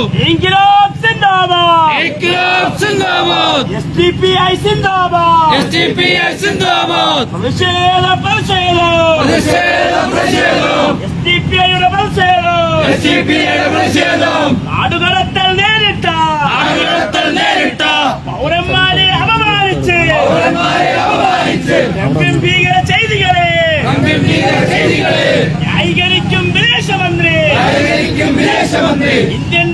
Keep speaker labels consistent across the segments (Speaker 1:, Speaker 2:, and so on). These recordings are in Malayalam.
Speaker 1: ഇൻകിലാബ് സിന്ദാബാദ്.
Speaker 2: ഇൻക്ലാബ് സിന്ദാബാദ്.
Speaker 1: എസ് ഡി പി ഐ സിന്ദാബാദ്.
Speaker 2: എസ് ഡി പി ഐ സിന്ദാബാദ്.
Speaker 1: പ്രതിഷേധം പ്രതിഷേധം.
Speaker 2: പ്രതിഷേധം പ്രതിഷേധം.
Speaker 1: എസ് ഡി പി ഐയുടെ പ്രതിഷേധം.
Speaker 2: എസ് ഡി പി ഐയുടെ പ്രതിഷേധം.
Speaker 1: നാടുകടത്തൽ നേരിട്ട.
Speaker 2: ആളുകളത്തിൽ നേരിട്ട.
Speaker 1: പൗരന്മാരെ അപമാനിച്ച്.
Speaker 2: പൗരന്മാരെ അപമാനിച്ച്.
Speaker 1: ഗംഭീര ചെയ്തികളെ.
Speaker 2: ഗംഭീര ചെയ്തികളെ.
Speaker 1: ന്യായീകരിക്കും വിദേശമന്ത്രി.
Speaker 2: പരിഹരിക്കും വിദേശമന്ത്രി.
Speaker 1: ഇന്ത്യൻ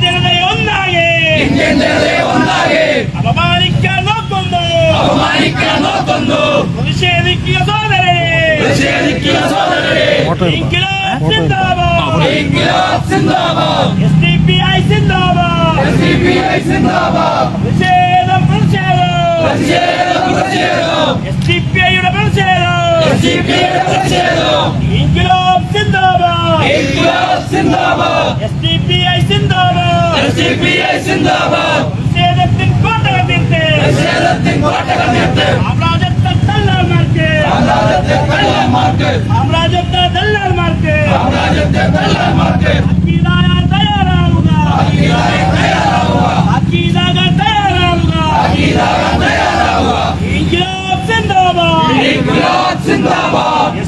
Speaker 2: ഇന്ത്യൻ ജനതയെ ഒന്നാകെ
Speaker 1: അപമാനിക്കാൻ നോക്കുന്നു.
Speaker 2: അപമാനിക്കാൻ നോക്കുന്നു.
Speaker 1: പ്രതിഷേധിക്കുക സോദരരെ
Speaker 2: പ്രതിഷേധിക്കുക സോദരരെ
Speaker 1: ഇൻകിലാബ് സിന്ദാബാദ്.
Speaker 2: ഇൻക്ലാബ് സിന്ദാബാദ്.
Speaker 1: എസ് ഡി പി ഐ സിന്ദാബാദ്.
Speaker 2: എസ് ഡി പി ഐ സിന്ദാബാദ്.
Speaker 1: പ്രതിഷേധം പ്രതിഷേധം.
Speaker 2: പ്രതിഷേധം പ്രതിഷേധം.
Speaker 1: എസ് ഡി പി ഐയുടെ പ്രതിഷേധം.
Speaker 2: എസ് ഡി പി ഐയുടെ പ്രതിഷേധം.
Speaker 1: ഇൻകിലാബ് സിന്ദാബാദ്.
Speaker 2: ഇൻക്ലാബ് സിന്ദാബാദ്.
Speaker 1: എസ് ഡി പി ഐ സിന്ദാബാദ്.
Speaker 2: എസ് ഡി പി ഐ സിന്ദാബാദ്.
Speaker 1: പ്രതിഷേധത്തിൻ കോട്ടകൾ തീർത്ത്
Speaker 2: പ്രതിഷേധത്തിൻ കോട്ടകൾ തീർത്ത്
Speaker 1: സാമ്രാജ്യത്തെ തള്ളാർമാർക്ക്.
Speaker 2: സാമ്രാജ്യത്തെ കള്ളന്മാർക്ക്
Speaker 1: സാമ്രാജ്യത്തെ തള്ളാർമാർക്ക്.
Speaker 2: സാമ്രാജ്യത്തെ കള്ളന്മാർക്ക്
Speaker 1: അക്കീതാകാൻ തയ്യാറാവുക. അക്കീതാകാൻ തയ്യാറാവുക.
Speaker 2: ഇതാകാൻ തയ്യാറാവുക.
Speaker 1: ഇൻകിലാബ് സിന്ദാബാദ്.
Speaker 2: ഇൻക്ലാബ് സിന്ദാബാദ്.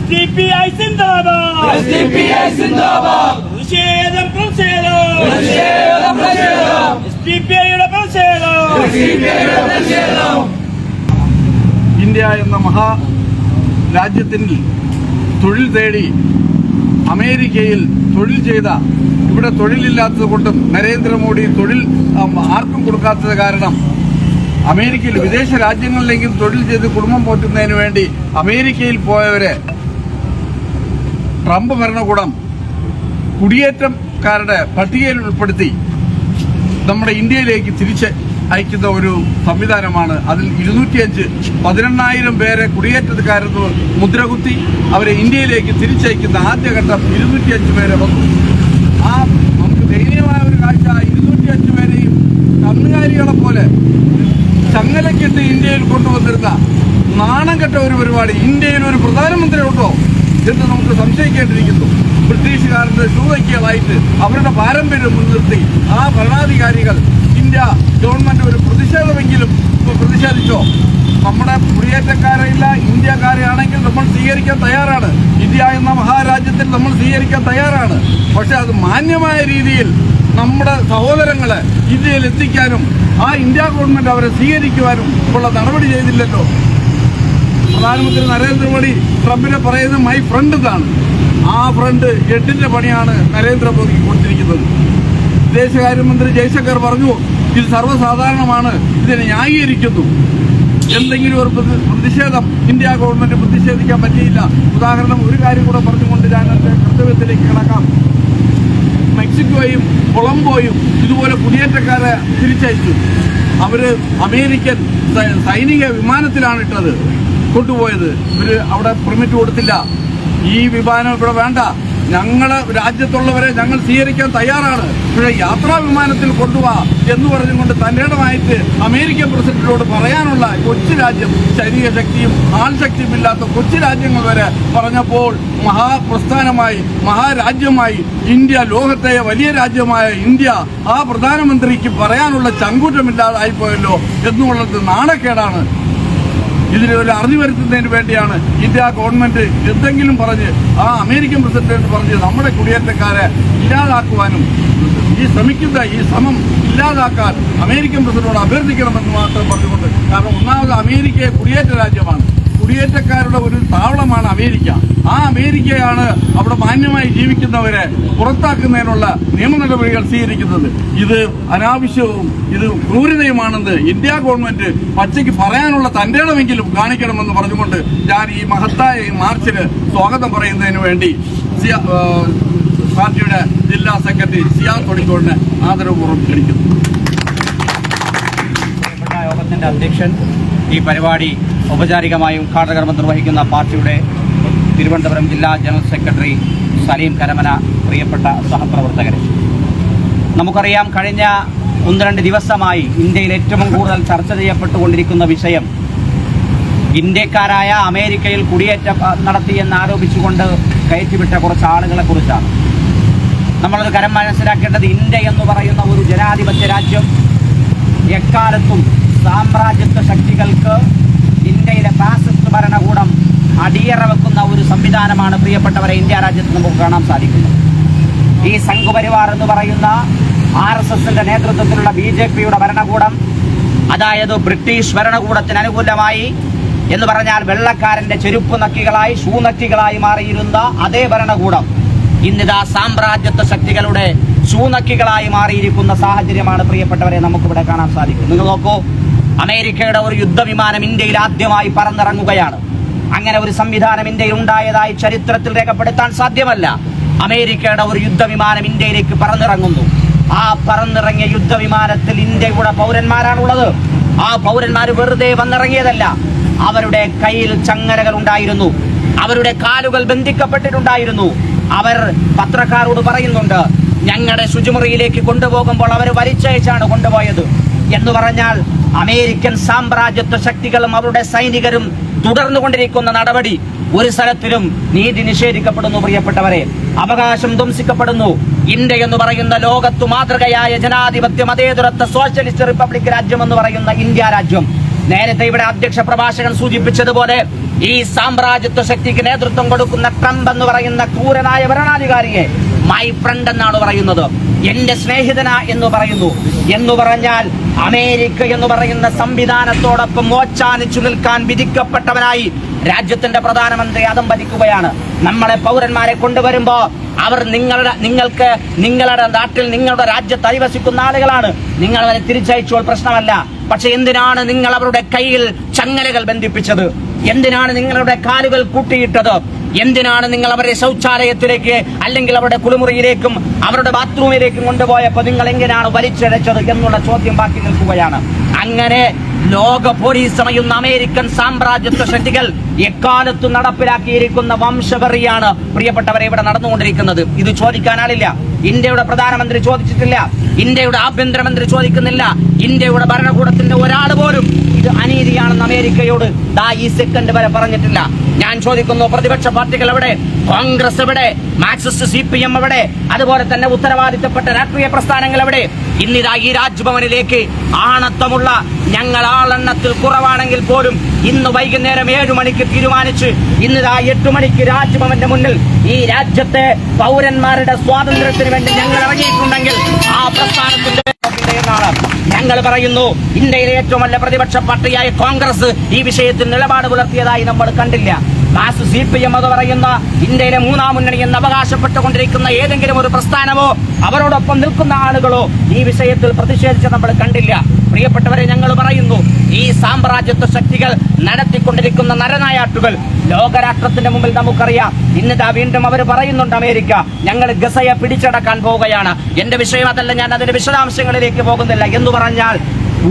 Speaker 1: ഐ സിന്ദാബാദ്.
Speaker 2: എസ് ഡി പി ഐ സിന്ദാബാദ്.
Speaker 1: പ്രതിഷേധം പ്രതിഷേധം
Speaker 3: ഇന്ത്യ എന്ന മഹാ രാജ്യത്തിൽ തൊഴിൽ തേടി അമേരിക്കയിൽ തൊഴിൽ ചെയ്ത ഇവിടെ തൊഴിലില്ലാത്തത് കൊണ്ടും നരേന്ദ്രമോദി തൊഴിൽ ആർക്കും കൊടുക്കാത്തത് കാരണം അമേരിക്കയിൽ വിദേശ രാജ്യങ്ങളിലേക്കും തൊഴിൽ ചെയ്ത് കുടുംബം പോറ്റുന്നതിന് വേണ്ടി അമേരിക്കയിൽ പോയവരെ ട്രംപ് ഭരണകൂടം കുടിയേറ്റക്കാരുടെ പട്ടികയിൽ ഉൾപ്പെടുത്തി നമ്മുടെ ഇന്ത്യയിലേക്ക് തിരിച്ച് അയക്കുന്ന ഒരു സംവിധാനമാണ്. അതിൽ ഇരുന്നൂറ്റിയഞ്ച് പതിനെണ്ണായിരം പേരെ കുടിയേറ്റക്കാരെന്ന് മുദ്രകുത്തി അവരെ ഇന്ത്യയിലേക്ക് തിരിച്ചയക്കുന്ന ആദ്യഘട്ടം ഇരുന്നൂറ്റിയഞ്ച് പേരെ വന്നു. ആ നമുക്ക് ദയനീയമായ ഒരു കാഴ്ച ഇരുന്നൂറ്റിയഞ്ച് പേരെയും കന്നുകാലികളെ പോലെ ചങ്ങലക്കിട്ട് ഇന്ത്യയിൽ കൊണ്ടുവന്നിരുന്ന നാണം കെട്ട ഒരു പരിപാടി ഇന്ത്യയിൽ ഒരു പ്രധാനമന്ത്രി ഉണ്ടോ എന്ന് നമുക്ക് സംശയിക്കേണ്ടിയിരിക്കുന്നു. ബ്രിട്ടീഷുകാരുടെ ഷൂവയ്ക്കുകളായിട്ട് അവരുടെ പാരമ്പര്യം മുൻനിർത്തി ആ ഭരണാധികാരികൾ ഇന്ത്യ ഗവൺമെന്റ് ഒരു പ്രതിഷേധമെങ്കിലും പ്രതിഷേധിച്ചോ? നമ്മുടെ കുടിയേറ്റക്കാരില്ല ഇന്ത്യക്കാരെയാണെങ്കിൽ നമ്മൾ സ്വീകരിക്കാൻ തയ്യാറാണ്. ഇന്ത്യ എന്ന മഹാരാജ്യത്തിൽ നമ്മൾ സ്വീകരിക്കാൻ തയ്യാറാണ്. പക്ഷേ അത് മാന്യമായ രീതിയിൽ നമ്മുടെ സഹോദരങ്ങളെ ഇന്ത്യയിൽ എത്തിക്കാനും ആ ഇന്ത്യ ഗവൺമെന്റ് അവരെ സ്വീകരിക്കുവാനും ഉള്ള നടപടി ചെയ്തില്ലല്ലോ. പ്രധാനമന്ത്രി നരേന്ദ്രമോദി ട്രംപിനെ പറയുന്നത് മൈ ഫ്രണ്ട് എന്നാണ് ആ ഫ്രണ്ട് എട്ടിന്റെ പണിയാണ് നരേന്ദ്രമോദിക്ക് കൊടുത്തിരിക്കുന്നത് വിദേശകാര്യമന്ത്രി ജയശങ്കർ പറഞ്ഞു ഇത് സർവസാധാരണമാണ് ഇതിനെ ന്യായീകരിക്കുന്നു. എന്തെങ്കിലും ഒരു പ്രതിഷേധം ഇന്ത്യ ഗവൺമെന്റ് പ്രതിഷേധിക്കാൻ പറ്റിയില്ല. ഉദാഹരണം ഒരു കാര്യം കൂടെ പറഞ്ഞുകൊണ്ട് ഞാൻ എന്റെ കർത്തവ്യത്തിലേക്ക് കിടക്കാം. മെക്സിക്കോയും കൊളംബോയും ഇതുപോലെ കുടിയേറ്റക്കാരെ തിരിച്ചയച്ചു. അവർ അമേരിക്കൻ സൈനിക വിമാനത്തിലാണ് ഇട്ടത് കൊണ്ടുപോയത്. ഇവർ അവിടെ പെർമിറ്റ് കൊടുത്തില്ല. ഈ വിമാനം ഇവിടെ വേണ്ട. ഞങ്ങൾ രാജ്യത്തുള്ളവരെ ഞങ്ങൾ സ്വീകരിക്കാൻ തയ്യാറാണ്. പക്ഷേ യാത്രാ വിമാനത്തിൽ കൊണ്ടുപോവാ എന്ന് പറഞ്ഞുകൊണ്ട് തന്റേടമായിട്ട് അമേരിക്കൻ പ്രസിഡന്റിനോട് പറയാനുള്ള കൊച്ചു രാജ്യം ശരീര ശക്തിയും ആൾ ശക്തിയും ഇല്ലാത്ത കൊച്ചു രാജ്യങ്ങൾ വരെ പറഞ്ഞപ്പോൾ മഹാപ്രസ്ഥാനമായി മഹാരാജ്യമായി ഇന്ത്യ ലോകത്തെ വലിയ രാജ്യമായ ഇന്ത്യ ആ പ്രധാനമന്ത്രിക്ക് പറയാനുള്ള ചങ്കൂറ്റമില്ലാതായിപ്പോയല്ലോ എന്നുള്ളത് നാണക്കേടാണ്. ഇതിനെ ഒരു അറിഞ്ഞു വരുത്തുന്നതിന് വേണ്ടിയാണ് ഇന്ത്യ ഗവൺമെന്റ് എന്തെങ്കിലും പറഞ്ഞ് ആ അമേരിക്കൻ പ്രസിഡന്റ് പറഞ്ഞ് നമ്മുടെ കുടിയേറ്റക്കാരെ ഇല്ലാതാക്കുവാനും ഈ ശ്രമിക്കുന്ന ഈ ശ്രമം ഇല്ലാതാക്കാൻ അമേരിക്കൻ പ്രസിഡന്റോട് അഭ്യർത്ഥിക്കണമെന്ന് മാത്രം പറഞ്ഞുകൊണ്ട് കാരണം ഒന്നാമത് അമേരിക്കയെ കുടിയേറ്റ രാജ്യമാണ്. കുടിയേറ്റക്കാരുടെ ഒരു താവളമാണ് അമേരിക്ക. ആ അമേരിക്കയാണ് അവിടെ മാന്യമായി ജീവിക്കുന്നവരെ പുറത്താക്കുന്നതിനുള്ള നിയമ നടപടികൾ സ്വീകരിക്കുന്നത്. ഇത് അനാവശ്യവും ഇത് ക്രൂരതയുമാണെന്ന് ഇന്ത്യ ഗവൺമെന്റ് പച്ചയ്ക്ക് പറയാനുള്ള തന്റെ ഇടമെങ്കിലും കാണിക്കണമെന്ന് പറഞ്ഞുകൊണ്ട് ഞാൻ ഈ മഹത്തായ ഈ മാർച്ചിന് സ്വാഗതം പറയുന്നതിന് വേണ്ടി പാർട്ടിയുടെ ജില്ലാ സെക്രട്ടറി സിയാ തൊടിക്കോടിനെ ആദരപൂർവം ക്ഷണിക്കുന്നു.
Speaker 4: യോഗത്തിന്റെ അധ്യക്ഷൻ ഈ പരിപാടി ഔപചാരികമായി ഉദ്ഘാടനകർമ്മം നിർവഹിക്കുന്ന പാർട്ടിയുടെ തിരുവനന്തപുരം ജില്ലാ ജനറൽ സെക്രട്ടറി സലീം കരമന പ്രിയപ്പെട്ട സഹപ്രവർത്തകരെ. നമുക്കറിയാം കഴിഞ്ഞ ഒന്ന് രണ്ട് ദിവസമായി ഇന്ത്യയിൽ ഏറ്റവും കൂടുതൽ ചർച്ച ചെയ്യപ്പെട്ടുകൊണ്ടിരിക്കുന്ന വിഷയം ഇന്ത്യക്കാരായ അമേരിക്കയിൽ കുടിയേറ്റം നടത്തി ആരോപിച്ചുകൊണ്ട് കയറ്റിവിട്ട കുറച്ച് ആളുകളെ കുറിച്ചാണ്. നമ്മളൊരു കരം മനസ്സിലാക്കേണ്ടത് ഇന്ത്യ എന്ന് പറയുന്ന ഒരു ജനാധിപത്യ രാജ്യം. എക്കാലത്തും സാമ്രാജ്യത്വ ശക്തികൾക്ക് ഇന്ത്യയിലെ ഫാസിസ്റ്റ് ഭരണകൂടം അടിയറ വെക്കുന്ന ഒരു സംവിധാനമാണ് പ്രിയപ്പെട്ടവരെ ഇന്ത്യ രാജ്യത്ത് നമുക്ക് കാണാൻ സാധിക്കുന്നത്. ഈ സംഘപരിവാർ എന്ന് പറയുന്ന ആർ എസ് എസിന്റെ നേതൃത്വത്തിലുള്ള ബി ജെ പിയുടെ ഭരണകൂടം അതായത് ബ്രിട്ടീഷ് ഭരണകൂടത്തിന് അനുകൂലമായി എന്ന് പറഞ്ഞാൽ വെള്ളക്കാരന്റെ ചെരുപ്പ് നക്കികളായി ഷൂ നക്കികളായി മാറിയിരുന്ന അതേ ഭരണകൂടം ഇന്നിതാ സാമ്രാജ്യത്വ ശക്തികളുടെ ഷൂനക്കികളായി മാറിയിരിക്കുന്ന സാഹചര്യമാണ് പ്രിയപ്പെട്ടവരെ നമുക്കിവിടെ കാണാൻ സാധിക്കും നിങ്ങൾ നോക്കൂ അമേരിക്കയുടെ ഒരു യുദ്ധവിമാനം ഇന്ത്യയിൽ ആദ്യമായി പറന്നിറങ്ങുകയാണ്. അങ്ങനെ ഒരു സംവിധാനം ഇന്ത്യയിൽ ഉണ്ടായതായി ചരിത്രത്തിൽ രേഖപ്പെടുത്താൻ സാധ്യമല്ല. അമേരിക്കയുടെ ഒരു യുദ്ധവിമാനം ഇന്ത്യയിലേക്ക് പറന്നിറങ്ങുന്നു. ആ പറന്നിറങ്ങിയ യുദ്ധവിമാനത്തിൽ ഇന്ത്യയുടെ പൗരന്മാരാണുള്ളത്. ആ പൗരന്മാർ വെറുതെ വന്നിറങ്ങിയതല്ല. അവരുടെ കയ്യിൽ ചങ്ങലകൾ ഉണ്ടായിരുന്നു. അവരുടെ കാലുകൾ ബന്ധിക്കപ്പെട്ടിട്ടുണ്ടായിരുന്നു. അവർ പത്രക്കാരോട് പറയുന്നുണ്ട് ഞങ്ങളുടെ ശുചിമുറിയിലേക്ക് കൊണ്ടുപോകുമ്പോൾ അവർ വലിച്ചയച്ചാണ് കൊണ്ടുപോയത്. എന്ന് പറഞ്ഞാൽ അമേരിക്കൻ സാമ്രാജ്യത്വ ശക്തികളും അവരുടെ സൈനികരും തുടർന്നുകൊണ്ടിരിക്കുന്ന നടപടി ഒരു സ്ഥലത്തിലും നീതി നിഷേധിക്കപ്പെടുന്നു പ്രിയപ്പെട്ടവരെ. അവകാശം ധ്വംസിക്കപ്പെടുന്നു. ഇന്ത്യ എന്ന് പറയുന്ന ലോകത്തു മാതൃകയായ ജനാധിപത്യ മതേതുരത്വ സോഷ്യലിസ്റ്റ് റിപ്പബ്ലിക് രാജ്യം എന്ന് പറയുന്ന ഇന്ത്യ രാജ്യം. നേരത്തെ ഇവിടെ അധ്യക്ഷ പ്രഭാഷകൻ സൂചിപ്പിച്ചതുപോലെ ഈ സാമ്രാജ്യത്വ ശക്തിക്ക് നേതൃത്വം കൊടുക്കുന്ന ട്രംപ് എന്ന് പറയുന്ന ക്രൂരനായ ഭരണാധികാരിയെ മൈ ഫ്രണ്ട് എന്നാണ് പറയുന്നത്. എന്റെ സ്നേഹിതന എന്ന് പറയുന്നു. എന്ന് പറഞ്ഞാൽ അമേരിക്ക എന്ന് പറയുന്ന സംവിധാനത്തോടൊപ്പം മോച്ചാനിച്ചു നിൽക്കാൻ വിധിക്കപ്പെട്ടവനായി രാജ്യത്തിന്റെ പ്രധാനമന്ത്രി അതം ഭരിക്കുകയാണ്. നമ്മളെ പൗരന്മാരെ കൊണ്ടുവരുമ്പോ അവർ നിങ്ങളുടെ നിങ്ങൾക്ക് നിങ്ങളുടെ നാട്ടിൽ നിങ്ങളുടെ രാജ്യത്ത് അധിവസിക്കുന്ന ആളുകളാണ്. നിങ്ങൾ അവരെ തിരിച്ചയച്ചോൾ പ്രശ്നമല്ല. പക്ഷെ എന്തിനാണ് നിങ്ങൾ അവരുടെ കയ്യിൽ ചങ്ങലകൾ ബന്ധിപ്പിച്ചത്? എന്തിനാണ് നിങ്ങളുടെ കാലുകൾ കൂട്ടിയിട്ടത്? എന്തിനാണ് നിങ്ങൾ അവരെ ശൗചാലയത്തിലേക്ക് അല്ലെങ്കിൽ അവരുടെ കുളിമുറിയിലേക്കും അവരുടെ ബാത്റൂമിലേക്കും കൊണ്ടുപോയപ്പോൾ നിങ്ങൾ എങ്ങനെയാണ് വലിച്ചടച്ചത് എന്നുള്ള ചോദ്യം ബാക്കി നിൽക്കുകയാണ്. അങ്ങനെ ലോക പോലീസ് സമയുന്ന അമേരിക്കൻ സാമ്രാജ്യത്വ ശക്തികൾ എക്കാലത്തും നടപ്പിലാക്കിയിരിക്കുന്ന വംശവെറിയാണ് പ്രിയപ്പെട്ടവരെ ഇവിടെ നടന്നുകൊണ്ടിരിക്കുന്നത്. ഇത് ചോദിക്കാനാളില്ല ഇന്ത്യയുടെ പ്രധാനമന്ത്രി ചോദിച്ചിട്ടില്ല. ഇന്ത്യയുടെ ആഭ്യന്തരമന്ത്രി ചോദിക്കുന്നില്ല. ഇന്ത്യയുടെ ഭരണകൂടത്തിന്റെ ഒരാൾ പോലും ഇത് അനീതിയാണെന്ന് അമേരിക്കയോട് ദാ ഈ സെക്കൻഡ് വരെ പറഞ്ഞിട്ടില്ല. ഞാൻ ചോദിക്കുന്നു പ്രതിപക്ഷ പാർട്ടികൾ എവിടെ? കോൺഗ്രസ് എവിടെ? മാർക്സിസ്റ്റ് സി പി എം എവിടെ? അതുപോലെ തന്നെ ഉത്തരവാദിത്തപ്പെട്ട രാഷ്ട്രീയ പ്രസ്ഥാനങ്ങൾ എവിടെ? ഇന്നിതാ ഈ രാജ്ഭവനിലേക്ക് ആണത്തമുള്ള ഞങ്ങൾ ആളെണ്ണത്തിൽ കുറവാണെങ്കിൽ പോലും ഇന്ന് വൈകുന്നേരം ഏഴു മണിക്ക് തീരുമാനിച്ച് ഇന്നിതാ എട്ടു മണിക്ക് രാജ്ഭവന്റെ മുന്നിൽ ഈ രാജ്യത്തെ പൗരന്മാരുടെ സ്വാതന്ത്ര്യത്തിന് വേണ്ടി ഞങ്ങൾ ഇറങ്ങിയിട്ടുണ്ടെങ്കിൽ ആ പ്രസ്ഥാനത്തിന്റെ എന്നാണ് ഞങ്ങൾ പറയുന്നു ഇന്ത്യയിലെ ഏറ്റവും വലിയ പ്രതിപക്ഷ പാർട്ടിയായ കോൺഗ്രസ് ഈ വിഷയത്തിൽ നിലപാട് പുലർത്തിയതായി നമ്മൾ കണ്ടില്ല. മാസ് സി പി എം എന്ന് പറയുന്ന ഇന്ത്യയിലെ മൂന്നാം മുന്നണി എന്ന് അവകാശപ്പെട്ടുകൊണ്ടിരിക്കുന്ന ഏതെങ്കിലും ഒരു പ്രസ്ഥാനമോ അവരോടൊപ്പം നിൽക്കുന്ന ആളുകളോ ഈ വിഷയത്തിൽ പ്രതിഷേധിച്ച് നമ്മൾ കണ്ടില്ല. പ്രിയപ്പെട്ടവരെ ഞങ്ങൾ പറയുന്നു ഈ സാമ്രാജ്യത്വ ശക്തികൾ നടത്തിക്കൊണ്ടിരിക്കുന്ന നരനായാട്ടുകൾ ലോകരാഷ്ട്രത്തിന്റെ മുമ്പിൽ നമുക്കറിയാം. ഇന്നിതാ വീണ്ടും അവർ പറയുന്നുണ്ട് അമേരിക്ക ഞങ്ങൾ ഗസയെ പിടിച്ചടക്കാൻ പോവുകയാണ്. എന്റെ വിഷയം അതല്ല ഞാൻ അതിന്റെ വിശദാംശങ്ങളിലേക്ക് പോകുന്നില്ല. എന്ന് പറഞ്ഞാൽ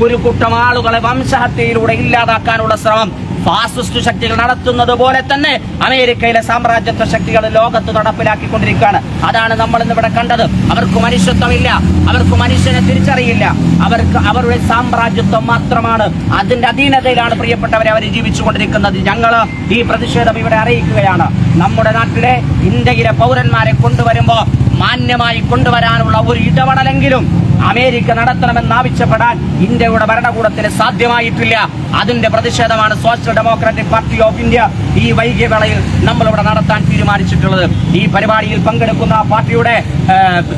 Speaker 4: ഒരു കൂട്ടം ആളുകളെ വംശഹത്യയിലൂടെ ഇല്ലാതാക്കാനുള്ള ശ്രമം ഫാസിസ്റ്റ് ശക്തികൾ നടത്തുന്നത് പോലെ തന്നെ അമേരിക്കയിലെ സാമ്രാജ്യത്വ ശക്തികൾ ലോകത്ത് നടപ്പിലാക്കിക്കൊണ്ടിരിക്കുകയാണ്. അതാണ് നമ്മൾ ഇന്നിവിടെ കണ്ടത്. അവർക്ക് മനുഷ്യത്വമില്ല. അവർക്ക് മനുഷ്യനെ തിരിച്ചറിയില്ല. അവർക്ക് അവരുടെ സാമ്രാജ്യത്വം മാത്രമാണ്. അതിന്റെ അധീനതയിലാണ് പ്രിയപ്പെട്ടവരെ അവർ ജീവിച്ചുകൊണ്ടിരിക്കുന്നത്. ഞങ്ങൾ ഈ പ്രതിഷേധം ഇവിടെ അറിയിക്കുകയാണ്. നമ്മുടെ നാട്ടിലെ ഇന്ത്യയിലെ പൗരന്മാരെ കൊണ്ടുവരുമ്പോൾ മാന്യമായി കൊണ്ടുവരാനുള്ള ഒരു ഇടപെടലെങ്കിലും അമേരിക്ക നടത്തണമെന്നാവശ്യപ്പെടാൻ ഇന്ത്യയുടെ ഭരണകൂടത്തിന് സാധ്യമായിട്ടില്ല. അതിന്റെ പ്രതിഷേധമാണ് Social Democratic Party of India ഈ വൈകിയ വേളയിൽ നമ്മളിവിടെ നടത്താൻ തീരുമാനിച്ചിട്ടുള്ളത്. ഈ പരിപാടിയിൽ പങ്കെടുക്കുന്ന പാർട്ടിയുടെ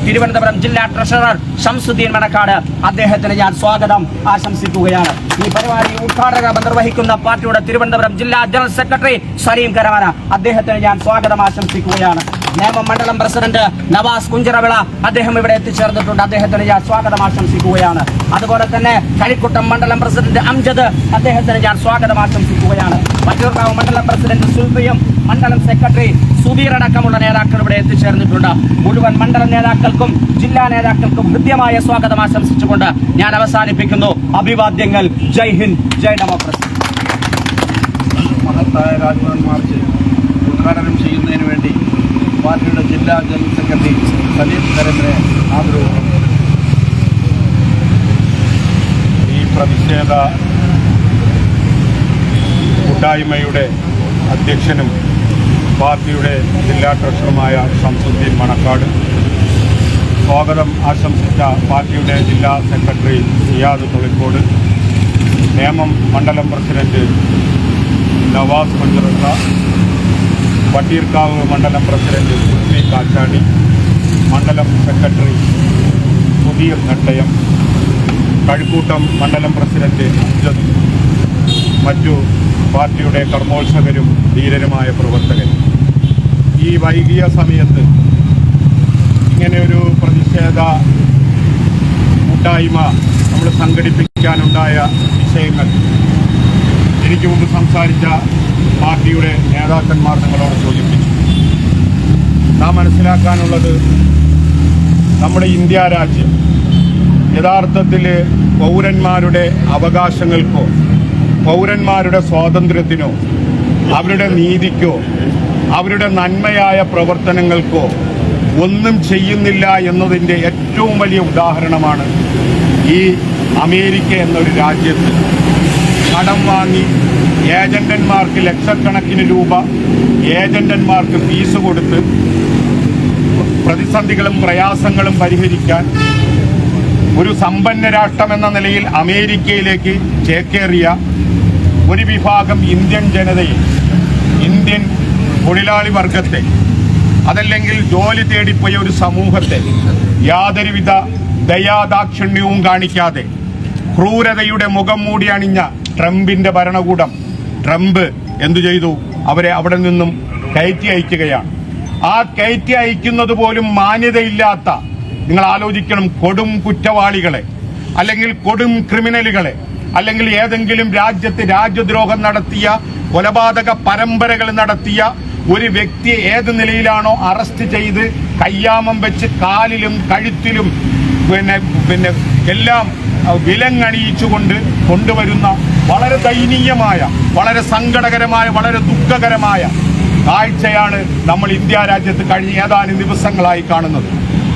Speaker 4: തിരുവനന്തപുരം ജില്ലാ ട്രഷറർ ഷംസുദ്ദീൻ മണക്കാട് അദ്ദേഹത്തിന് ഞാൻ സ്വാഗതം ആശംസിക്കുകയാണ്. ഈ പരിപാടി ഉദ്ഘാടക നിർവഹിക്കുന്ന പാർട്ടിയുടെ തിരുവനന്തപുരം ജില്ലാ ജനറൽ സെക്രട്ടറി സലീം കരവാന അദ്ദേഹത്തിന് ഞാൻ സ്വാഗതം ആശംസിക്കുകയാണ്. നേമം മണ്ഡലം പ്രസിഡന്റ് നവാസ് കുഞ്ചിറവിള അദ്ദേഹം ഇവിടെ എത്തിച്ചേർന്നിട്ടുണ്ട്. അദ്ദേഹത്തിന് ഞാൻ സ്വാഗതം ആശംസിക്കുകയാണ്. അതുപോലെ തന്നെ കഴിക്കുട്ടം മണ്ഡലം പ്രസിഡന്റ് അംജദ് അദ്ദേഹത്തിന് ഞാൻ സ്വാഗതം ആശംസിക്കുകയാണ്. വട്ടിയൂർക്കാവ് മണ്ഡലം പ്രസിഡന്റ് സുൽബിയും മണ്ഡലം സെക്രട്ടറി സുധീർ അടക്കമുള്ള നേതാക്കൾ ഇവിടെ എത്തിച്ചേർന്നിട്ടുണ്ട്. മുഴുവൻ മണ്ഡല നേതാക്കൾക്കും ജില്ലാ നേതാക്കൾക്കും ഹൃദ്യമായ സ്വാഗതം ആശംസിച്ചുകൊണ്ട് ഞാൻ അവസാനിപ്പിക്കുന്നു. അഭിവാദ്യങ്ങൾ. ജയ് ഹിന്ദ്. ജയ് ഡെമോക്രസി.
Speaker 3: മഹത്തായ രാജ്ഭവൻ മാർച്ച് ഉദ്ഘാടനം ചെയ്യുന്നതിന് വേണ്ടി പാർട്ടിയുടെ ജില്ലാ ജനറൽ സെക്രട്ടറി സലീം കരമിനെ ആദരവ്
Speaker 5: ഈ പ്രതിഷേധ കൂട്ടായ്മയുടെ അധ്യക്ഷനും പാർട്ടിയുടെ ജില്ലാ ട്രഷറുമായ ഷംസുദ്ദീൻ മണക്കാട് സ്വാഗതം ആശംസിച്ച പാർട്ടിയുടെ ജില്ലാ സെക്രട്ടറി സിയാദ് തൊളിക്കോട് നേമം മണ്ഡലം പ്രസിഡന്റ് നവാസ് മഞ്ചറുള്ള വട്ടിയൂർക്കാവ് മണ്ഡലം പ്രസിഡന്റ് സുസ്മി കാച്ചാടി മണ്ഡലം സെക്രട്ടറി പുതിയ നട്ടയം കഴുക്കൂട്ടം മണ്ഡലം പ്രസിഡന്റ് അംജദ് മറ്റു പാർട്ടിയുടെ കർമ്മോത്സകരും ധീരരുമായ പ്രവർത്തകരും. ഈ വൈകിയ സമയത്ത് ഇങ്ങനെയൊരു പ്രതിഷേധ കൂട്ടായ്മ നമ്മൾ സംഘടിപ്പിക്കാനുണ്ടായ വിഷയങ്ങൾ എനിക്ക് മുമ്പ് സംസാരിച്ച പാർട്ടിയുടെ നേതാക്കന്മാർ നിങ്ങളോട് സൂചിപ്പിച്ചു. നാം മനസ്സിലാക്കാനുള്ളത് നമ്മുടെ ഇന്ത്യ രാജ്യം യഥാർത്ഥത്തിൽ പൗരന്മാരുടെ അവകാശങ്ങൾക്കോ പൗരന്മാരുടെ സ്വാതന്ത്ര്യത്തിനോ അവരുടെ നീതിക്കോ അവരുടെ നന്മയായ പ്രവർത്തനങ്ങൾക്കോ ഒന്നും ചെയ്യുന്നില്ല എന്നതിന്റെ ഏറ്റവും വലിയ ഉദാഹരണമാണ് ഈ അമേരിക്ക എന്നൊരു രാജ്യത്ത് കടം വാങ്ങി ഏജന്റന്മാർക്ക് ലക്ഷക്കണക്കിന് രൂപ ഏജന്റന്മാർക്ക് ഫീസ് കൊടുത്ത് പ്രതിസന്ധികളും പ്രയാസങ്ങളും പരിഹരിക്കാൻ ഒരു സമ്പന്ന രാഷ്ട്രം എന്ന നിലയിൽ അമേരിക്കയിലേക്ക് ചേക്കേറിയ ഒരു വിഭാഗം ഇന്ത്യൻ ജനതയെ ഇന്ത്യൻ തൊഴിലാളി വർഗത്തെ അതല്ലെങ്കിൽ ജോലി തേടിപ്പോയ ഒരു സമൂഹത്തെ യാതൊരുവിധ ദയാദാക്ഷിണ്യവും കാണിക്കാതെ ക്രൂരതയുടെ മുഖം മൂടി അണിഞ്ഞ ട്രംപിന്റെ ഭരണകൂടം ട്രംപ് എന്തു ചെയ്തു? അവരെ അവിടെ നിന്നും കയറ്റി അയക്കുകയാണ്. ആ കയറ്റി അയക്കുന്നത് പോലും മാന്യതയില്ലാത്ത നിങ്ങൾ ആലോചിക്കണം കൊടും കുറ്റവാളികളെ അല്ലെങ്കിൽ കൊടും ക്രിമിനലുകളെ അല്ലെങ്കിൽ ഏതെങ്കിലും രാജ്യത്ത് രാജ്യദ്രോഹം നടത്തിയ കൊലപാതക പരമ്പരകൾ നടത്തിയ ഒരു വ്യക്തി ഏത് നിലയിലാണോ അറസ്റ്റ് ചെയ്ത് കയ്യാമം വെച്ച് കാലിലും കഴുത്തിലും പിന്നെ പിന്നെ എല്ലാം വിലങ്ങണിയിച്ചുകൊണ്ട് കൊണ്ടുവരുന്ന വളരെ ദയനീയമായ വളരെ സങ്കടകരമായ വളരെ ദുഃഖകരമായ കാഴ്ചയാണ് നമ്മൾ ഇന്ത്യ രാജ്യത്ത് കഴിഞ്ഞ ഏതാനും ദിവസങ്ങളായി കാണുന്നത്.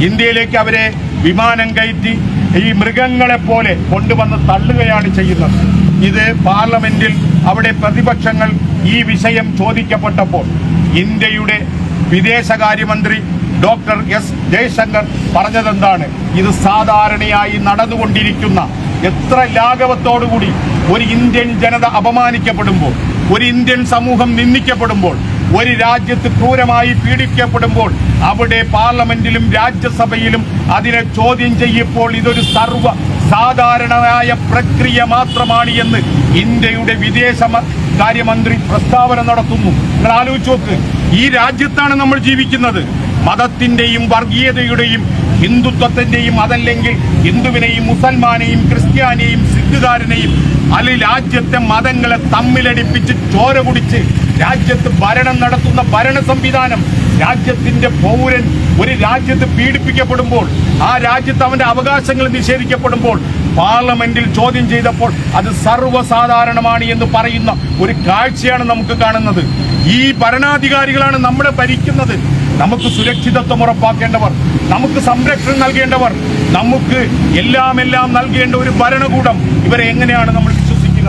Speaker 5: ഇന്ത്യയിലേക്ക് അവരെ വിമാനം കയറ്റി ഈ മൃഗങ്ങളെ പോലെ കൊണ്ടുവന്ന് തള്ളുകയാണ് ചെയ്യുന്നത്. ഇത് പാർലമെന്റിൽ അവിടെ പ്രതിപക്ഷങ്ങൾ ഈ വിഷയം ചോദിക്കപ്പെട്ടപ്പോൾ ഇന്ത്യയുടെ വിദേശകാര്യമന്ത്രി ഡോക്ടർ എസ് ജയശങ്കർ പറഞ്ഞതെന്താണ്? ഇത് സാധാരണയായി നടന്നുകൊണ്ടിരിക്കുന്ന എത്ര ലാഘവത്തോടുകൂടി ഒരു ഇന്ത്യൻ ജനത അപമാനിക്കപ്പെടുമ്പോൾ ഒരു ഇന്ത്യൻ സമൂഹം നിന്ദിക്കപ്പെടുമ്പോൾ ഒരു രാജ്യത്ത് ക്രൂരമായി പീഡിപ്പിക്കപ്പെടുമ്പോൾ അവിടെ പാർലമെന്റിലും രാജ്യസഭയിലും അതിനെ ചോദ്യം ചെയ്യപ്പോൾ ഇതൊരു സർവ സാധാരണമായ പ്രക്രിയ മാത്രമാണ് എന്ന് ഇന്ത്യയുടെ വിദേശ കാര്യമന്ത്രി പ്രസ്താവന നടത്തുന്നു. നിങ്ങൾ ആലോചിച്ച് നോക്ക് ഈ രാജ്യത്താണ് നമ്മൾ ജീവിക്കുന്നത്. മതത്തിന്റെയും വർഗീയതയുടെയും ഹിന്ദുത്വത്തിന്റെയും അതല്ലെങ്കിൽ ഹിന്ദുവിനെയും മുസൽമാനെയും ക്രിസ്ത്യാനിയെയും സിഖുകാരനെയും അല്ലെങ്കിൽ രാജ്യത്തെ മതങ്ങളെ തമ്മിലടിപ്പിച്ച് ചോര കുടിച്ച് രാജ്യത്ത് ഭരണം നടത്തുന്ന ഭരണ സംവിധാനം രാജ്യത്തിന്റെ പൗരൻ ഒരു രാജ്യത്ത് പീഡിപ്പിക്കപ്പെടുമ്പോൾ ആ രാജ്യത്ത് അവന്റെ അവകാശങ്ങൾ നിഷേധിക്കപ്പെടുമ്പോൾ പാർലമെന്റിൽ ചോദ്യം ചെയ്തപ്പോൾ അത് സർവസാധാരണമാണ് എന്ന് പറയുന്ന ഒരു കാഴ്ചയാണ് നമുക്ക് കാണുന്നത്. ഈ ഭരണാധികാരികളാണ് നമ്മളെ ഭരിക്കുന്നത്. നമുക്ക് സുരക്ഷിതത്വം ഉറപ്പാക്കേണ്ടവർ നമുക്ക് സംരക്ഷണം നൽകേണ്ടവർ നമുക്ക് എല്ലാം എല്ലാം നൽകേണ്ട ഒരു ഭരണകൂടം ഇവരെ എങ്ങനെയാണ് നമ്മൾ വിശ്വസിക്കുക?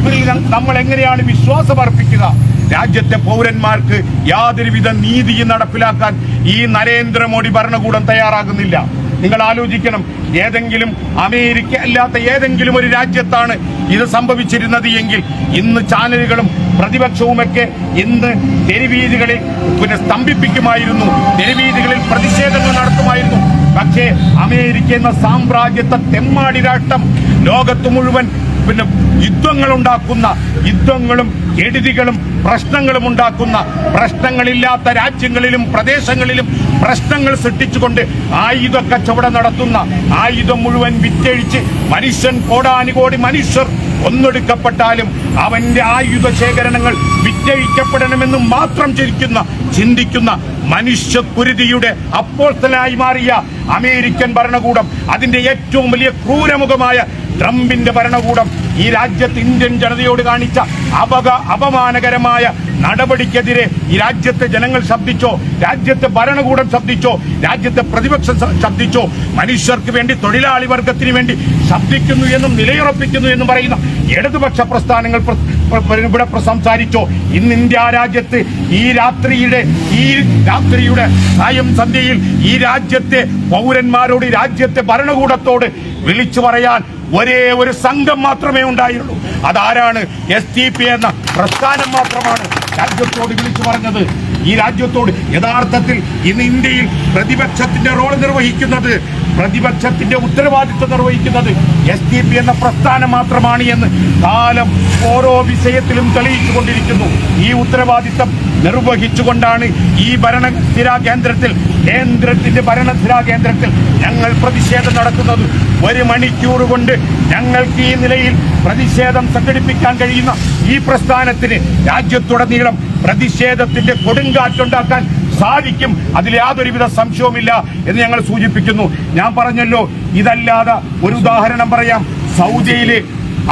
Speaker 5: ഇവരിൽ നമ്മൾ എങ്ങനെയാണ് വിശ്വാസം അർപ്പിക്കുക? രാജ്യത്തെ പൗരന്മാർക്ക് യാതൊരുവിധ നീതിയും നടപ്പിലാക്കാൻ ഈ നരേന്ദ്രമോദി ഭരണകൂടം തയ്യാറാകുന്നില്ല. നിങ്ങൾ ആലോചിക്കണം ഏതെങ്കിലും അമേരിക്ക അല്ലാത്ത ഏതെങ്കിലും ഒരു രാജ്യത്താണ് ഇത് സംഭവിച്ചിരുന്നത് എങ്കിൽ ഇന്ന് ചാനലുകളും പ്രതിപക്ഷവുമൊക്കെ ഇന്ന് തെരുവീതികളിൽ പിന്നെ സ്തംഭിപ്പിക്കുമായിരുന്നു. തെരുവീതികളിൽ പ്രതിഷേധങ്ങൾ നടത്തുമായിരുന്നു. പക്ഷേ അമേരിക്ക എന്ന സാമ്രാജ്യത്തെ തെമ്മാടി രാഷ്ട്രം ലോകത്ത് മുഴുവൻ പിന്നെ യുദ്ധങ്ങൾ ഉണ്ടാക്കുന്ന യുദ്ധങ്ങളും കെടുതികളും പ്രശ്നങ്ങളും ഉണ്ടാക്കുന്ന പ്രശ്നങ്ങളില്ലാത്ത രാജ്യങ്ങളിലും പ്രദേശങ്ങളിലും പ്രശ്നങ്ങൾ സൃഷ്ടിച്ചുകൊണ്ട് ആയുധ കച്ചവടം നടത്തുന്ന ആയുധം മുഴുവൻ വിറ്റഴിച്ച് മനുഷ്യൻ കോടാനുകോടി മനുഷ്യർ ഒന്നൊടുക്കപ്പെട്ടാലും അവന്റെ ആയുധ ശേഖരണങ്ങൾ വിജയിക്കപ്പെടണമെന്ന് മാത്രം ചിരിക്കുന്ന ചിന്തിക്കുന്ന മനുഷ്യക്കുരുതിയുടെ അപ്പോഴ്ത്തലായി മാറിയ അമേരിക്കൻ ഭരണകൂടം അതിന്റെ ഏറ്റവും വലിയ ക്രൂരമുഖമായ ട്രംപിന്റെ ഭരണകൂടം ഈ രാജ്യത്ത് ഇന്ത്യൻ ജനതയോട് കാണിച്ച അപക അപമാനകരമായ നടപടിക്കെതിരെ ഈ രാജ്യത്തെ ജനങ്ങൾ ശബ്ദിച്ചോ രാജ്യത്തെ ഭരണകൂടം ശബ്ദിച്ചോ രാജ്യത്തെ പ്രതിപക്ഷം ശബ്ദിച്ചോ മനുഷ്യർക്ക് വേണ്ടി തൊഴിലാളി വർഗത്തിന് വേണ്ടി ശബ്ദിക്കുന്നു എന്നും നിലയുറപ്പിക്കുന്നു എന്നും പറയുന്ന ഇടതുപക്ഷ പ്രസ്ഥാനങ്ങൾ പ്ര- പ്ര- പ്ര- ഇവിടെ സംസാരിച്ചോ ഇന്ന് ഇന്ത്യ രാജ്യത്ത് ഈ രാത്രിയുടെ ഈ രാത്രിയുടെ സായം സന്ധ്യയിൽ ഈ രാജ്യത്തെ പൗരന്മാരോട് രാജ്യത്തെ ഭരണകൂടത്തോട് വിളിച്ചു പറയാൻ ഒരേ ഒരു സംഘം മാത്രമേ ഉണ്ടായിരുന്നുള്ളൂ. അതാരാണ് എസ് ടി പി എന്ന പ്രസ്ഥാനം മാത്രമാണ് രാജ്യത്തോട് വിളിച്ചു പറഞ്ഞത്. ഈ രാജ്യത്തോട് യഥാർത്ഥത്തിൽ ഇന്ന് ഇന്ത്യയിൽ പ്രതിപക്ഷത്തിന്റെ റോൾ നിർവഹിക്കുന്നത് പ്രതിപക്ഷത്തിന്റെ ഉത്തരവാദിത്വം നിർവഹിക്കുന്നത് എസ് ടി പി എന്ന പ്രസ്ഥാനം മാത്രമാണ് എന്ന് കാലം ഓരോ വിഷയത്തിലും തെളിയിച്ചുകൊണ്ടിരിക്കുന്നു. ഈ ഉത്തരവാദിത്തം നിർവഹിച്ചുകൊണ്ടാണ് ഈ ഭരണസ്ഥിരാ കേന്ദ്രത്തിൽ കേന്ദ്രത്തിന്റെ ഭരണസ്ഥിരാ കേന്ദ്രത്തിൽ ഞങ്ങൾ പ്രതിഷേധം നടത്തുന്നത്. ഒരു മണിക്കൂർ കൊണ്ട് ഞങ്ങൾക്ക് ഈ നിലയിൽ പ്രതിഷേധം സംഘടിപ്പിക്കാൻ കഴിയുന്ന ഈ പ്രസ്ഥാനത്തിന് രാജ്യത്തുടനീളം പ്രതിഷേധത്തിന്റെ കൊടുങ്കാറ്റുണ്ടാക്കാൻ സാധിക്കും. അതിൽ യാതൊരുവിധ സംശയവുമില്ല എന്ന് ഞങ്ങൾ സൂചിപ്പിക്കുന്നു. ഞാൻ പറഞ്ഞല്ലോ ഇതല്ലാതെ ഒരു ഉദാഹരണം പറയാം. സൗദിയിൽ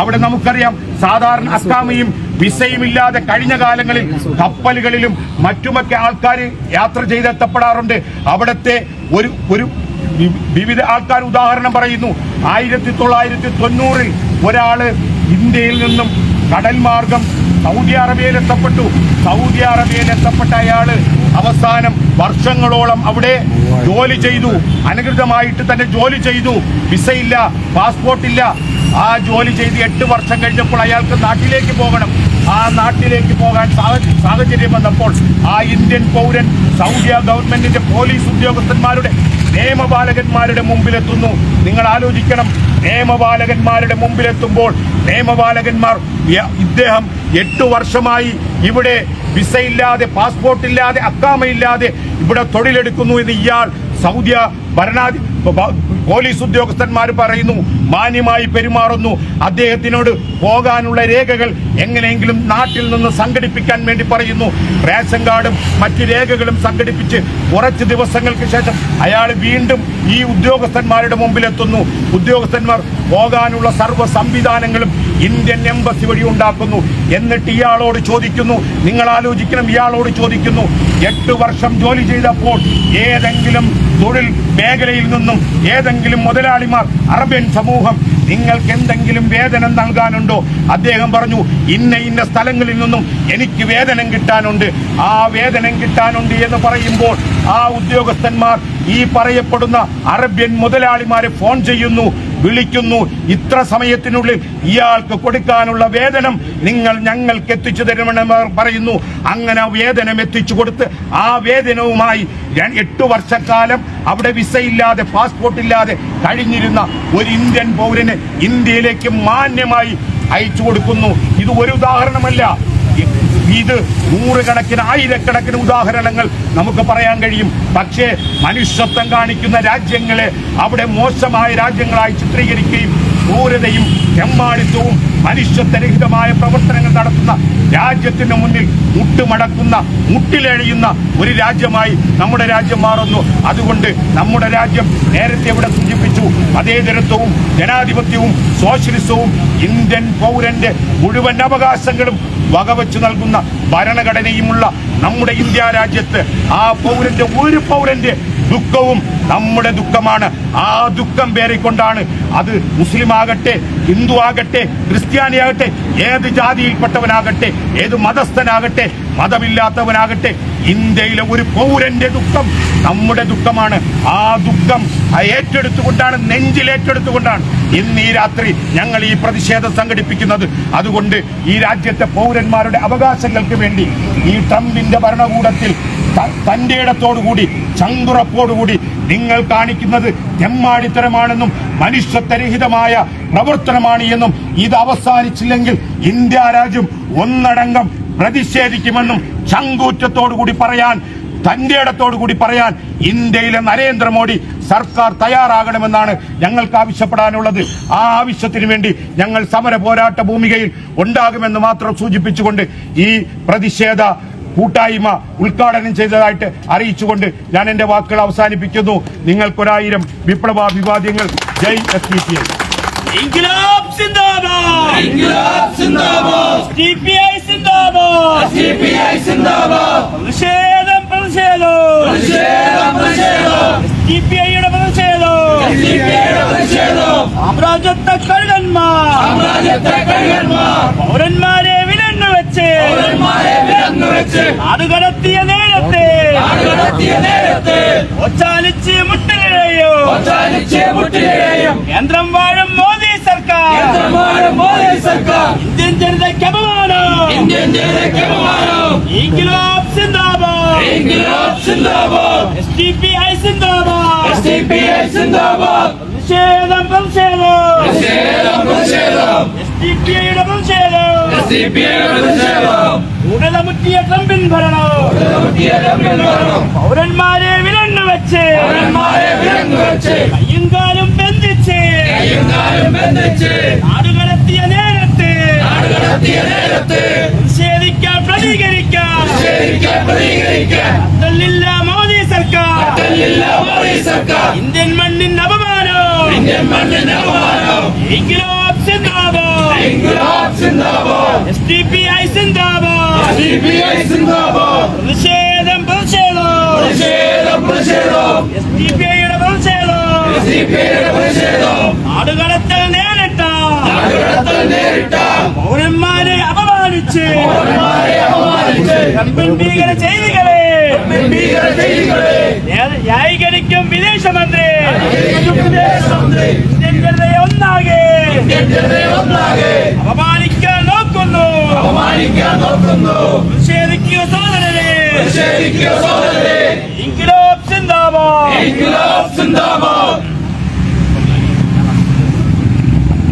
Speaker 5: അവിടെ നമുക്കറിയാം സാധാരണ അക്കാമയും വിസയും ഇല്ലാതെ കഴിഞ്ഞ കാലങ്ങളിൽ കപ്പലുകളിലും മറ്റുമൊക്കെ ആൾക്കാർ യാത്ര ചെയ്തെത്തപ്പെടാറുണ്ട്. അവിടുത്തെ ഒരു ഒരു വിവിധ ആൾക്കാർ ഉദാഹരണം പറയുന്നു. ആയിരത്തി തൊള്ളായിരത്തി തൊണ്ണൂറിൽ ഒരാൾ ഇന്ത്യയിൽ നിന്നും കടൽ മാർഗം സൗദി അറേബ്യയിൽ എത്തപ്പെട്ടു. സൗദി അറേബ്യയിൽ എത്തപ്പെട്ട അയാൾ അവസാനം വർഷങ്ങളോളം അവിടെ ജോലി ചെയ്തു. അനുകൃതമായിട്ട് തന്നെ ജോലി ചെയ്തു. വിസയില്ല പാസ്പോർട്ടില്ല ആ ജോലി ചെയ്ത് എട്ട് വർഷം കഴിഞ്ഞപ്പോൾ അയാൾക്ക് നാട്ടിലേക്ക് പോകണം. ആ നാട്ടിലേക്ക് പോകാൻ സാഹചര്യം വന്നപ്പോൾ ആ ഇന്ത്യൻ പൗരൻ സൗദി ഗവൺമെന്റിന്റെ പോലീസ് ഉദ്യോഗസ്ഥന്മാരുടെ നിയമപാലകന്മാരുടെ മുമ്പിലെത്തുന്നു. നിങ്ങൾ ആലോചിക്കണം. നിയമപാലകന്മാരുടെ മുമ്പിലെത്തുമ്പോൾ നിയമപാലകന്മാർ ഇദ്ദേഹം എട്ടു വർഷമായി ഇവിടെ വിസയില്ലാതെ പാസ്പോർട്ടില്ലാതെ അക്കാമയില്ലാതെ ഇവിടെ തൊഴിലെടുക്കുന്നു എന്ന് ഇയാൾ സൗദിയ ഭരണാധി പോലീസ് ഉദ്യോഗസ്ഥന്മാർ പറയുന്നു മാന്യമായി പെരുമാറുന്നു. അദ്ദേഹത്തിനോട് പോകാനുള്ള രേഖകൾ എങ്ങനെയെങ്കിലും നാട്ടിൽ നിന്ന് സംഘടിപ്പിക്കാൻ വേണ്ടി പറയുന്നു. റേഷൻ കാർഡും മറ്റു രേഖകളും സംഘടിപ്പിച്ച് കുറച്ച് ദിവസങ്ങൾക്ക് ശേഷം അയാൾ വീണ്ടും ഈ ഉദ്യോഗസ്ഥന്മാരുടെ മുമ്പിലെത്തുന്നു. ഉദ്യോഗസ്ഥന്മാർ പോകാനുള്ള സർവ സംവിധാനങ്ങളും ഇന്ത്യൻ എംബസി വഴി ഉണ്ടാക്കുന്നു. എന്നിട്ട് ഇയാളോട് ചോദിക്കുന്നു നിങ്ങൾ ആലോചിക്കണം ഇയാളോട് ചോദിക്കുന്നു എട്ട് വർഷം ജോലി ചെയ്തപ്പോൾ ഏതെങ്കിലും തൊഴിൽ മേഖലയിൽ നിന്നും ഏതെങ്കിലും മുതലാളിമാർ അറബിയൻ സമൂഹം നിങ്ങൾക്ക് എന്തെങ്കിലും വേതനം നൽകാനുണ്ടോ? അദ്ദേഹം പറഞ്ഞു ഇന്ന ഇന്ന സ്ഥലങ്ങളിൽ നിന്നും എനിക്ക് വേതനം കിട്ടാനുണ്ട്. ആ വേതനം കിട്ടാനുണ്ട് എന്ന് പറയുമ്പോൾ ആ ഉദ്യോഗസ്ഥന്മാർ ഈ പറയപ്പെടുന്ന അറബ്യൻ മുതലാളിമാരെ ഫോൺ ചെയ്യുന്നു. വിളിക്കുന്നു. ഇത്ര സമയത്തിനുള്ളിൽ ഇയാൾക്ക് കൊടുക്കാനുള്ള വേതനം നിങ്ങൾ ഞങ്ങൾക്ക് എത്തിച്ചു തരുമെന്ന് പറയുന്നു. അങ്ങനെ വേതനം എത്തിച്ചു കൊടുത്ത് ആ വേതനവുമായി എട്ട് വർഷക്കാലം അവിടെ വിസയില്ലാതെ പാസ്പോർട്ട് ഇല്ലാതെ കഴിഞ്ഞിരുന്ന ഒരു ഇന്ത്യൻ പൗരന് ഇന്ത്യയിലേക്ക് മാന്യമായി അയച്ചു കൊടുക്കുന്നു. ഇത് ഒരു ഉദാഹരണമല്ല. ഇത് നൂറുകണക്കിന് ആയിരക്കണക്കിന് ഉദാഹരണങ്ങൾ നമുക്ക് പറയാൻ കഴിയും. പക്ഷേ മനുഷ്യത്വം കാണിക്കുന്ന രാജ്യങ്ങളെ അവിടെ മോശമായ രാജ്യങ്ങളായി ചിത്രീകരിക്കുകയും ക്രൂരതയും എമ്മാടിത്വവും മനുഷ്യത്വരഹിതമായ പ്രവർത്തനങ്ങൾ നടത്തുന്ന രാജ്യത്തിന് മുന്നിൽ മുട്ടുമടക്കുന്ന മുട്ടിലെഴിയുന്ന ഒരു രാജ്യമായി നമ്മുടെ രാജ്യം മാറുന്നു. അതുകൊണ്ട് നമ്മുടെ രാജ്യം നേരത്തെ ഇവിടെ സൂചിപ്പിച്ചു മതേതരത്വവും ജനാധിപത്യവും സോഷ്യലിസവും ഇന്ത്യൻ പൗരന്റെ മുഴുവൻ അവകാശങ്ങളും വകവെച്ചു നൽകുന്ന ഭരണഘടനയുമുള്ള നമ്മുടെ ഇന്ത്യ രാജ്യത്ത് ആ പൗരന്റെ ഒരു പൗരന്റെ ദുഃഖവും നമ്മുടെ ദുഃഖമാണ്. ആ ദുഃഖം പേറിക്കൊണ്ടാണ് അത് മുസ്ലിം ആകട്ടെ ഹിന്ദു ആകട്ടെ ക്രിസ്ത്യാനിയാകട്ടെ ഏത് ജാതിയിൽപ്പെട്ടവനാകട്ടെ ഏത് മതസ്ഥനാകട്ടെ മതമില്ലാത്തവനാകട്ടെ ഇന്ത്യയിലെ ഒരു പൗരന്റെ ദുഃഖം നമ്മുടെ ദുഃഖമാണ്. ആ ദുഃഖം ഏറ്റെടുത്തുകൊണ്ടാണ് നെഞ്ചിൽ ഏറ്റെടുത്തുകൊണ്ടാണ് ഇന്ന് ഈ രാത്രി ഞങ്ങൾ ഈ പ്രതിഷേധം സംഘടിപ്പിക്കുന്നത്. അതുകൊണ്ട് ഈ രാജ്യത്തെ പൗരന്മാരുടെ അവകാശങ്ങൾക്ക് വേണ്ടി ഈ ട്രംപിന്റെ ഭരണകൂടത്തിൽ തന്റെ തന്റെ ഇടത്തോടുകൂടി ചങ്കുറപ്പോടുകൂടി നിങ്ങൾ കാണിക്കുന്നത് തെമ്മാടിത്തരമാണെന്നും മനുഷ്യത്വരഹിതമായ പ്രവർത്തനമാണ് എന്നും ഇത് അവസാനിച്ചില്ലെങ്കിൽ ഇന്ത്യ രാജ്യം ഒന്നടങ്കം പ്രതിഷേധിക്കുമെന്നും ചങ്കൂറ്റത്തോടുകൂടി പറയാൻ തന്റെ ഇടത്തോടുകൂടി പറയാൻ ഇന്ത്യയിലെ നരേന്ദ്രമോദി സർക്കാർ തയ്യാറാകണമെന്നാണ് ഞങ്ങൾക്ക് ആവശ്യപ്പെടാനുള്ളത്. ആ ആവശ്യത്തിന് വേണ്ടി ഞങ്ങൾ സമര പോരാട്ട ഭൂമികയിൽ ഉണ്ടാകുമെന്ന് മാത്രം സൂചിപ്പിച്ചുകൊണ്ട് ഈ പ്രതിഷേധ കൂട്ടായ്മ ഉദ്ഘാടനം ചെയ്തതായിട്ട് അറിയിച്ചുകൊണ്ട് ഞാൻ എന്റെ വാക്കുകൾ അവസാനിപ്പിക്കുന്നു. നിങ്ങൾക്കൊരായിരം വിപ്ലവാഭിവാദ്യങ്ങൾ. Jai S P
Speaker 1: P I പ്രതിഷേധം പ്രതിഷേധം. സി പി ഐയുടെ പ്രതിഷേധം. സാമ്രാജ്യത്തെ കഴുകന്മാർ. പൗരന്മാരെ വെച്ച്.
Speaker 2: അത്
Speaker 1: കടത്തിയ നേരത്തെ. ഒച്ചാലിച്ച് മുട്ടിലെയോ യന്ത്രം വാഴും മോദി സർക്കാർ.
Speaker 2: മോദി സർക്കാർ.
Speaker 1: ഇന്ത്യൻ ജനതയ്ക്ക് അപമാനം.
Speaker 2: ഇന്ത്യൻ ജനതയ്ക്ക് അപമാനം.
Speaker 1: പ്രതിഷേധം പ്രതിഷേധം.
Speaker 2: പ്രതിഷേധം പ്രതിഷേധം.
Speaker 1: എസ് ഡി പി ഐയുടെ പ്രതിഷേധം. ഉടലമുറ്റിയ ട്രംപിൻ ഭരണം. പൗരന്മാരെ വിലണ്ണു വെച്ച്. കയ്യും കാലും ബന്ധിച്ച്. നാടുകടത്തിയ നേരത്തെ.
Speaker 2: നാടുകടത്തിയ
Speaker 1: പ്രതികരിക്കാൻ
Speaker 2: പ്രതികരിക്കാൻ
Speaker 1: മോദി സർക്കാർ. ഇന്ത്യൻ മണ്ണിന് അപമാനം.
Speaker 2: ഇന്ത്യൻ മണ്ണിന് അപമാനം.
Speaker 1: എങ്കിലോ സിന്ദാബാദ്
Speaker 2: ഇൻക്ലാബ് സിന്ദാബാദ്
Speaker 1: എസ് ഡി പി ഐ സിന്ദാബാദ്
Speaker 2: സി പി ഐ സിന്ദാബാദ്
Speaker 1: പ്രതിഷേധം പ്രതിഷേധം.
Speaker 2: പ്രതിഷേധം പ്രതിഷേധം.
Speaker 1: എസ് ഡി പി ഐയുടെ പ്രതിഷേധം.
Speaker 2: സി പി ഐയുടെ പ്രതിഷേധം.
Speaker 1: നാടുകടത്തൽ നേരിട്ട.
Speaker 2: നാടുകടത്തൽ നേരിട്ട.
Speaker 1: പൗരന്മാരെ അപമാനിച്ച്.
Speaker 2: പൗരന്മാരെ അപമാനിച്ച്.
Speaker 1: ട്രംപിൻ ഭീകര ചെയ്തികളെ
Speaker 2: ഭീകര ചെയ്തികളെ
Speaker 1: ന്യായ- ന്യായീകരിക്കും വിദേശമന്ത്രി. ഇന്ത്യൻ ജനതയെ ഒന്നാകെ.
Speaker 2: ഇന്ത്യൻ ജനതയെ ഒന്നാകെ
Speaker 1: അപമാനിക്കാൻ നോക്കുന്നു
Speaker 2: നോക്കുന്നു
Speaker 1: പ്രതിഷേധിക്കുക സോദരനെ
Speaker 2: പ്രതിഷേധിക്കുക സോദരരെ
Speaker 1: ഇൻകിലാബ് സിന്ദാബാദ്.
Speaker 2: ഇൻക്ലാബ് സിന്ദാബാദ്.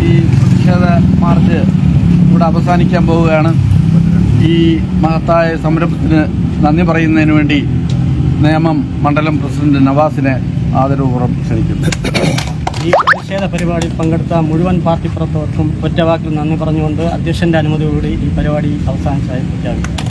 Speaker 3: ഈ പ്രതിഷേധ മാർച്ച് ഇവിടെ അവസാനിക്കാൻ പോവുകയാണ്. ഈ മഹത്തായ സംരംഭത്തിന് നന്ദി പറയുന്നതിന് വേണ്ടി നിയമം മണ്ഡലം പ്രസിഡന്റ് നവാസിനെ ആദരപൂർവം ക്ഷണിക്കുന്നു.
Speaker 6: ഈ പ്രതിഷേധ പരിപാടിയിൽ പങ്കെടുത്ത മുഴുവൻ പാർട്ടി പ്രവർത്തകർക്കും ഒറ്റവാക്കിൽ നന്ദി പറഞ്ഞുകൊണ്ട് അധ്യക്ഷന്റെ അനുമതിയോടുകൂടി ഈ പരിപാടി അവസാനിച്ചായി പ്രഖ്യാപിക്കുന്നു.